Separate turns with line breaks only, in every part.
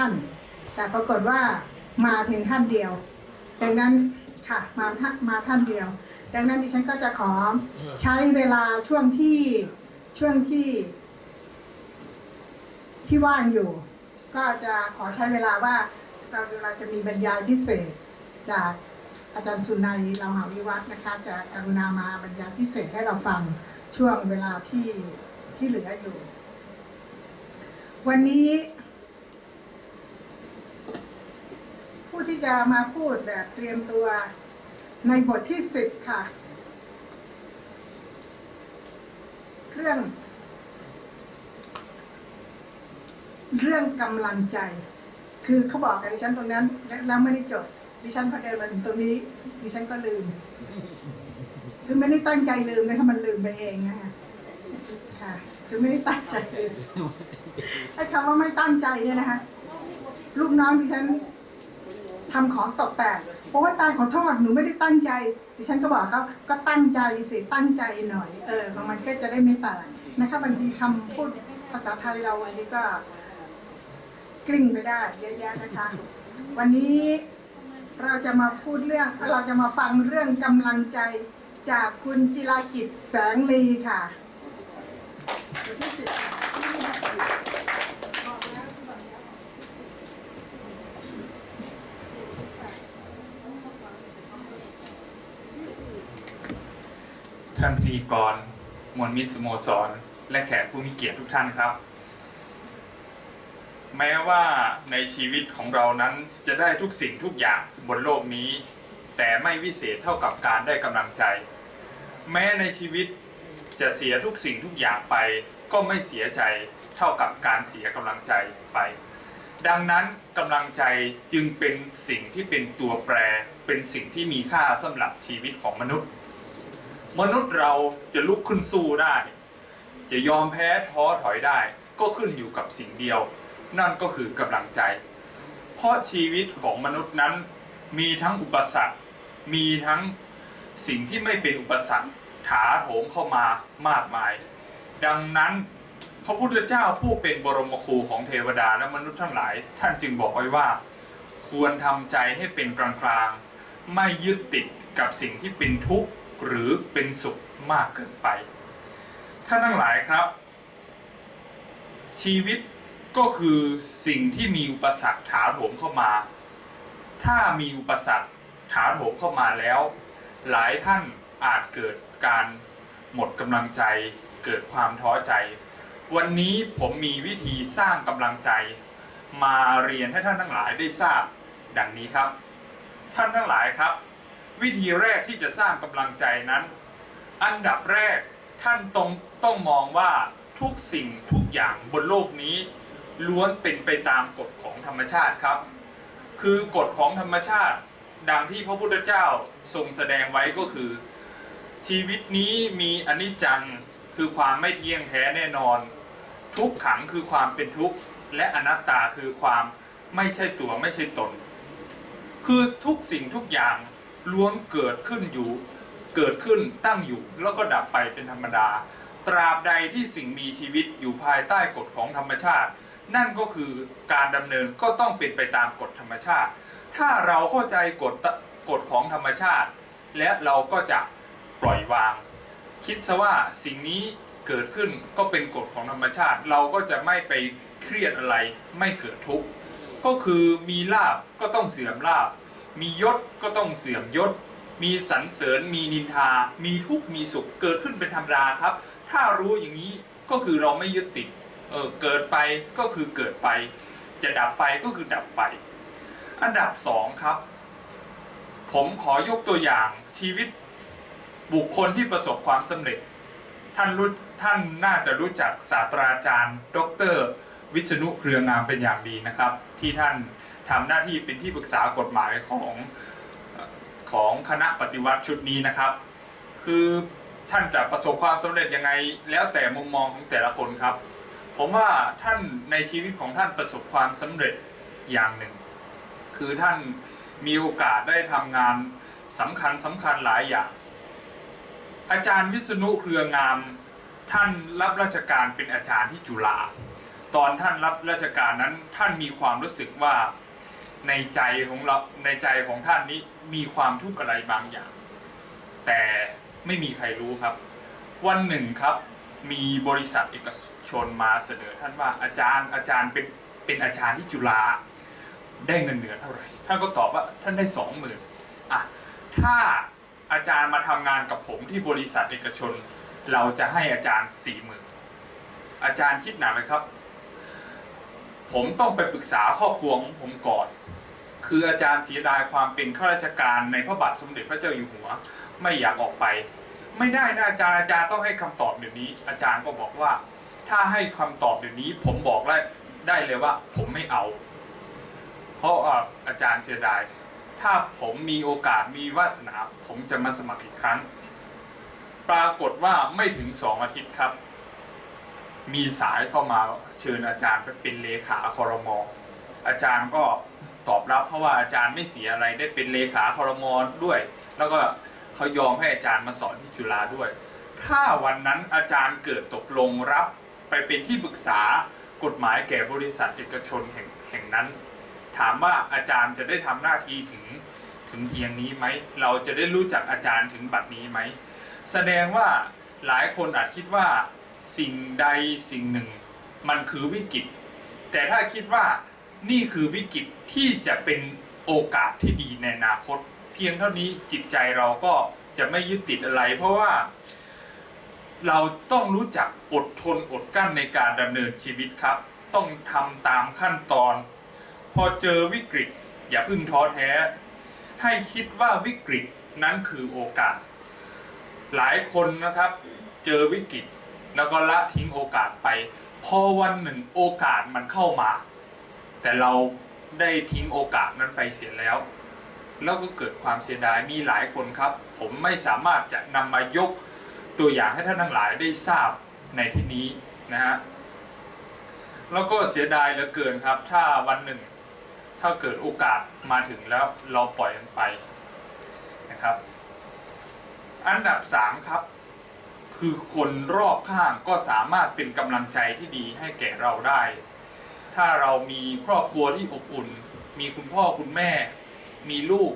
ท่านแต่ปรากฏว่ามาเพียงท่านเดียว ดังนั้นค่ะมาท่านมาท่านเดียว ดังนั้นดิฉันก็จะขอใช้เวลาช่วงที่ช่วงที่ ที่ว่างอยู่ ก็จะขอใช้เวลาว่าเราเราจะมีบรรยายพิเศษจากอาจารย์สุนัยเราหาวิวัฒน์นะคะจะกรุณามาบรรยายพิเศษให้เราฟังช่วงเวลาที่ที่เหลืออยู่ วันนี้ ผู้ที่ จะมาพูดแบบเตรียมตัวในบทที่สิบค่ะ เรื่อง เรื่องกำลังใจ คือเขาบอกกับดิฉันตรงนั้น แล้วไม่ได้จดดิฉันพอเดินมาถึงตรงนี้ ดิฉันก็ลืม คือไม่ได้ตั้งใจลืมนะคะมันลืมไปเองนะคะค่ะ คือไม่ได้ตั้งใจลืมไอ้คำว่าไม่ตั้งใจเนี่ยนะคะลูกน้องดิฉัน ทำของตกแตกโอ้ยตายขอโทษหนูไม่ได้ตั้งใจดิฉันก็บอกเขาก็ตั้งใจสิตั้งใจหน่อยเออบางมันก็จะได้ไม่แตกนะคะบางทีคำพูดภาษาไทยเราวันนี้ก็กลิ้งไปได้เยอะแยะนะคะ วันนี้เราจะมาพูดเรื่องเราจะมาฟังเรื่องกำลังใจจากคุณจิรากิจแสงลีค่ะทที่สิ
ท่านพิธีกร มวลมิตรสโมสร และแขกผู้มีเกียรติทุกท่านครับ แม้ว่าในชีวิตของเรานั้นจะได้ทุกสิ่งทุกอย่างบนโลกนี้ แต่ไม่วิเศษเท่ากับการได้กำลังใจ แม้ในชีวิตจะเสียทุกสิ่งทุกอย่างไป ก็ไม่เสียใจเท่ากับการเสียกำลังใจไป ดังนั้นกำลังใจจึงเป็นสิ่งที่เป็นตัวแปร เป็นสิ่งที่มีค่าสำหรับชีวิตของมนุษย์ มนุษย์เราจะลุกขึ้นสู้ได้ จะยอมแพ้ท้อถอยได้ ก็ขึ้นอยู่กับสิ่งเดียว นั่นก็คือกำลังใจ เพราะชีวิตของมนุษย์นั้น มีทั้งอุปสรรค มีทั้งสิ่งที่ไม่เป็นอุปสรรคถาโถมเข้ามามากมาย ดังนั้นพระพุทธเจ้าผู้เป็นบรมครูของเทวดาและมนุษย์ทั้งหลาย ท่านจึงบอกไว้ว่า ควรทำใจให้เป็นกลางๆไม่ยึดติดกับสิ่งที่เป็นทุกข์ หรือเป็นสุขมากเกินไป ท่านทั้งหลายครับ ชีวิตก็คือสิ่งที่มีอุปสรรคถาโถมเข้ามา ถ้ามีอุปสรรคถาโถมเข้ามาแล้ว หลายท่านอาจเกิดการหมดกำลังใจ เกิดความท้อใจ วันนี้ผมมีวิธีสร้างกำลังใจ มาเรียนให้ท่านทั้งหลายได้ทราบ ดังนี้ครับ ท่านทั้งหลายครับ วิธีแรกที่จะสร้างกำลังใจนั้น อันดับแรกท่านต้องต้องมองว่าทุกสิ่งทุกอย่างบนโลกนี้ ล้วนเป็นไปตามกฎของธรรมชาติครับ คือกฎของธรรมชาติ ดังที่พระพุทธเจ้าทรงแสดงไว้ก็คือ ชีวิตนี้มีอนิจจังคือความไม่เที่ยงแท้แน่นอน ทุกขังคือความเป็นทุกข์และอนัตตาคือความไม่ใช่ตัวไม่ใช่ตน คือทุกสิ่งทุกอย่าง ล้วนเกิดขึ้นอยู่ เกิดขึ้นตั้งอยู่แล้วก็ดับไปเป็นธรรมดา ตราบใดที่สิ่งมีชีวิตอยู่ภายใต้กฎของธรรมชาติ นั่นก็คือการดำเนินก็ต้องเป็นไปตามกฎธรรมชาติ ถ้าเราเข้าใจกฎกฎของธรรมชาติ และเราก็จะปล่อยวาง คิดซะว่าสิ่งนี้เกิดขึ้นก็เป็นกฎของธรรมชาติ เราก็จะไม่ไปเครียดอะไรไม่เกิดทุกข์ก็คือมีลาบก็ต้องเสื่อมลาบ มียศก็ต้องเสื่อมยศ มีสรรเสริญ มีนินทา มีทุกข์มีสุขเกิดขึ้นเป็นธรรมดาครับ ถ้ารู้อย่างนี้ก็คือเราไม่ยึดติดเออเกิดไปก็คือเกิดไป จะดับไปก็คือดับไป อันดับสองครับ ผมขอยกตัวอย่างชีวิตบุคคลที่ประสบความสำเร็จ ท่านรู้ท่านน่าจะรู้จักศาสตราจารย์ ดร วิษณุเครืองามเป็นอย่างดีนะครับ ที่ท่าน ทำหน้าที่เป็นที่ปรึกษากฎหมายของของคณะปฏิวัติชุดนี้นะครับ คือท่านจะประสบความสำเร็จยังไง แล้วแต่มุมมองของแต่ละคนครับ ผมว่าท่านในชีวิตของท่านประสบความสำเร็จอย่างหนึ่ง คือท่านมีโอกาสได้ทำงานสำคัญสำคัญหลายอย่าง อาจารย์วิษณุเครืองามท่านรับราชการเป็นอาจารย์ที่จุฬาตอนท่านรับราชการนั้นท่านมีความรู้สึกว่า ในใจของเราในใจของท่านนี้มีความทุกข์อะไรบางอย่าง แต่ไม่มีใครรู้ครับ วันหนึ่งครับ มีบริษัทเอกชนมาเสนอท่านว่าอาจารย์อาจารย์เป็นเป็นอาจารย์ที่จุฬาได้เงินเดือนเท่าไหร่ท่านก็ตอบว่าท่านได้สองหมื่นอะถ้าอาจารย์มาทำงานกับผมที่บริษัทเอกชน เราจะให้อาจารย์สี่หมื่นอาจารย์คิดหนักไหมครับ ผมต้องไปปรึกษาครอบครัวของผมก่อน คืออาจารย์เสียดายความเป็นข้าราชการในพระบาทสมเด็จพระเจ้าอยู่หัว ไม่อยากออกไป ไม่ได้นะอาจารย์อาจารย์ต้องให้คำตอบเดี๋ยวนี้ อาจารย์ก็บอกว่า ถ้าให้คำตอบเดี๋ยวนี้ ผมบอกได้ได้เลยว่า ผมไม่เอา เพราะอาจารย์เสียดาย ถ้าผมมีโอกาสมีวาสนา ผมจะมาสมัครอีกครั้ง ปรากฏว่าไม่ถึงสองอาทิตย์ครับ มีสายเข้ามาเชิญอาจารย์ไปเป็นเลขาคอรมออาจารย์ก็ตอบรับเพราะว่าอาจารย์ไม่เสียอะไรได้เป็นเลขาคอรมอด้วย แล้วก็เขายอมให้อาจารย์มาสอนที่จุฬาด้วย ถ้าวันนั้นอาจารย์เกิดตกลงรับไปเป็นที่ปรึกษากฎหมายแก่บริษัทเอกชนแห่งแห่งนั้น ถามว่าอาจารย์จะได้ทำหน้าที่ถึงถึงเพียงนี้ไหม เราจะได้รู้จักอาจารย์ถึงบัดนี้ไหม แสดงว่าหลายคนอาจคิดว่า สิ่งใดสิ่งหนึ่ง มันคือวิกฤต แต่ถ้าคิดว่านี่คือวิกฤตที่จะเป็นโอกาสที่ดีในอนาคต เพียงเท่านี้จิตใจเราก็จะไม่ยึดติดอะไร เพราะว่า เราต้องรู้จักอดทนอดกลั้นในการดำเนินชีวิตครับ ต้องทำตามขั้นตอน พอเจอวิกฤต อย่าพึ่งท้อแท้ ให้คิดว่าวิกฤตนั้นคือโอกาส หลายคนนะครับ เจอวิกฤต แล้วก็ละทิ้งโอกาสไป พอวันหนึ่งโอกาสมันเข้ามา แต่เราได้ทิ้งโอกาสนั้นไปเสียแล้ว แล้วก็เกิดความเสียดายมีหลายคนครับ ผมไม่สามารถจะนำมายกตัวอย่างให้ท่านทั้งหลายได้ทราบในที่นี้นะฮะแล้วก็เสียดายเหลือเกินครับ ถ้าวันหนึ่ง ถ้าเกิดโอกาสมาถึงแล้วเราปล่อยมันไปนะครับ อันดับสามครับ คือคนรอบข้างก็สามารถเป็นกำลังใจที่ดีให้แก่เราได้ ถ้าเรามีครอบครัวที่อบอุ่น มีคุณพ่อคุณแม่ มีลูก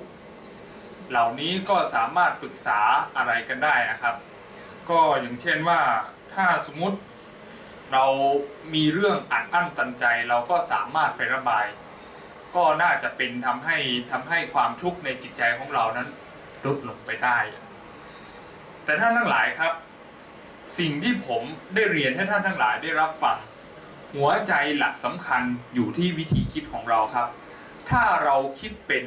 เหล่านี้ก็สามารถปรึกษาอะไรกันได้นะครับ ก็อย่างเช่นว่าถ้าสมมติเรามีเรื่องอัดอั้นตันใจ เราก็สามารถไประบาย ก็น่าจะเป็นทำให้ทำให้ความทุกข์ในจิตใจของเรานั้นลดลงไปได้ แต่ท่านทั้งหลายครับ สิ่งที่ผมได้เรียนให้ท่านทั้งหลายได้รับฟัง หัวใจหลักสำคัญอยู่ที่วิธีคิดของเราครับ ถ้าเราคิดเป็น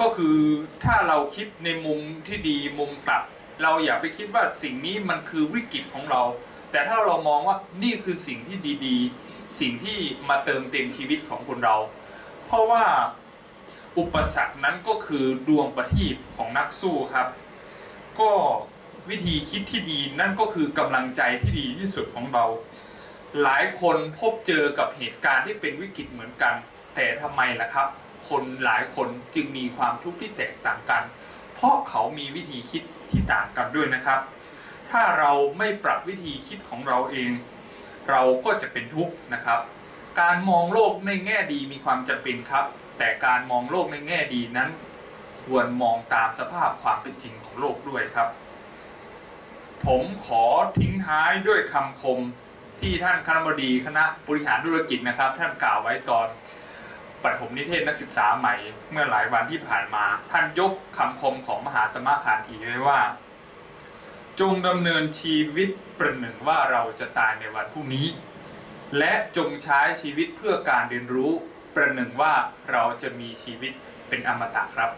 ก็คือถ้าเราคิดในมุมที่ดีมุมกลับ เราอย่าไปคิดว่าสิ่งนี้มันคือวิกฤตของเรา แต่ถ้าเรามองว่านี่คือสิ่งที่ดีๆ สิ่งที่มาเติมเต็มชีวิตของคนเรา เพราะว่าอุปสรรคนั้นก็คือดวงประทีปของนักสู้ครับ ก็ วิธีคิดที่ดีนั่นก็คือกำลังใจที่ดีที่สุดของเรา หลายคนพบเจอกับเหตุการณ์ที่เป็นวิกฤตเหมือนกัน แต่ทำไมล่ะครับ คนหลายคนจึงมีความทุกข์ที่แตกต่างกัน เพราะเขามีวิธีคิดที่ต่างกันด้วยนะครับ ถ้าเราไม่ปรับวิธีคิดของเราเอง เราก็จะเป็นทุกข์นะครับ การมองโลกในแง่ดีมีความจำเป็นครับ แต่การมองโลกในแง่ดีนั้น ควรมองตามสภาพความเป็นจริงของโลกด้วยครับ ผมขอทิ้งท้ายด้วยคำคมที่ท่านคณบดีคณะบริหารธุรกิจนะครับ ท่านกล่าวไว้ตอนปฐมนิเทศนักศึกษาใหม่ เมื่อหลายวันที่ผ่านมา ท่านยกคำคมของมหาตมะคานทีไว้ว่า จงดำเนินชีวิตประหนึ่งว่าเราจะตายในวันพรุ่งนี้ และจงใช้ชีวิตเพื่อการเรียนรู้ ประหนึ่งว่าเราจะมีชีวิตเป็นอมตะครับ